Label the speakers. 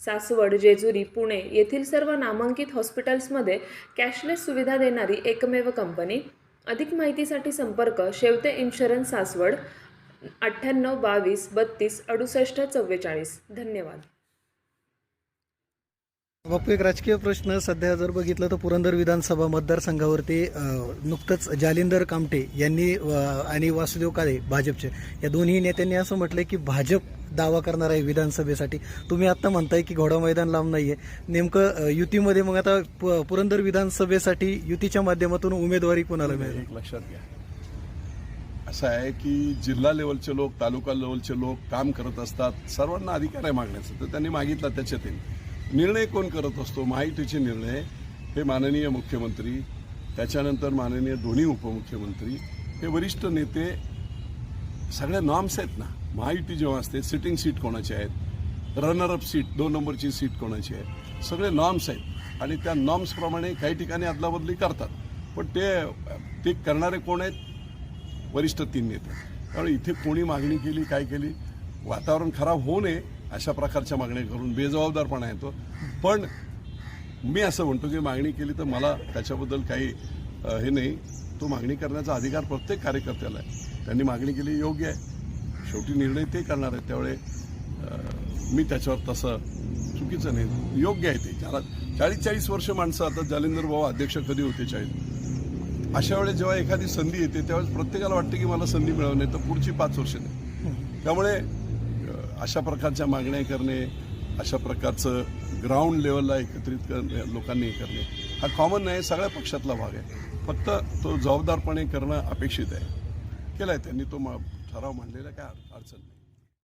Speaker 1: सासवड जेजुरी पुणे येथील सर्व नामांकित हॉस्पिटल्समध्ये कॅशलेस सुविधा देणारी एकमेव कंपनी. अधिक माहितीसाठी संपर्क शेवते इन्शुरन्स सासवड अठ्ठ्याण्णव बावीस बत्तीस अडुसष्ट चव्वेचाळीस. धन्यवाद.
Speaker 2: बापू एक राजकीय प्रश्न. सध्या जर बघितलं तर पुरंदर विधानसभा मतदारसंघावरती नुकतंच जालिंदर कामटे यांनी आणि वासुदेव काळे भाजपचे या दोन्ही नेत्यांनी असं म्हटलं की भाजप दावा करणार आहे विधानसभेसाठी. तुम्ही आता म्हणताय की घोडा मैदान लांब नाहीये. नेमकं युतीमध्ये मग आता पुरंदर विधानसभेसाठी युतीच्या माध्यमातून उमेदवारी कोणाला मिळेल?
Speaker 3: लक्षात घ्या. असं आहे की जिल्हा लेवलचे लोक तालुका लेवलचे लोक काम करत असतात. सर्वांना अधिकार आहे मागण्याचा. तर त्यांनी मागितला त्याच्यातील निर्णय कोण करत असतो? माहितीचे निर्णय. हे माननीय मुख्यमंत्री त्याच्यानंतर माननीय दोन्ही उपमुख्यमंत्री हे वरिष्ठ नेते सगळ्या नॉर्म्स आहेत ना. महायुती जेव्हा असते सिटिंग सीट कोणाची आहेत? रनर अप सीट दोन नंबरची सीट कोणाची आहे? सगळे नॉर्म्स आहेत. आणि त्या नॉर्म्सप्रमाणे काही ठिकाणी अदलाबदली करतात. पण ते ते करणारे कोण आहेत? वरिष्ठ तीन नेते. त्यामुळे इथे कोणी मागणी केली काय केली? वातावरण खराब होऊ नये अशा प्रकारच्या मागण्या करून बेजबाबदारपणा येतो. पण मी असं म्हणतो की मागणी केली तर मला त्याच्याबद्दल काही हे नाही. तो मागणी करण्याचा अधिकार प्रत्येक कार्यकर्त्याला आहे. त्यांनी मागणी केली योग्य आहे. शेवटी निर्णय ते करणार आहेत त्यामुळे मी त्याच्यावर तसं चुकीचं नाही. योग्य आहे ते. ज्याला चाळीस चाळीस वर्ष माणसं आता जालिंदर भाऊ अध्यक्ष कधी होते चाळीस? अशा वेळेस जेव्हा एखादी संधी येते त्यावेळेस प्रत्येकाला वाटते की मला संधी मिळवू नाही तर पुढची पाच वर्ष नाही. त्यामुळे अशा प्रकारच्या मागण्या करणे अशा प्रकारचं ग्राउंड लेवलला एकत्रित करणे लोकांनी हे करणे हा कॉमन नाही सगळ्या पक्षातला भाग आहे. फक्त तो जबाबदारपणे करणं अपेक्षित आहे. केलाय त्यांनी तो मा- ठराव मांडलेला काय अडचण नाही.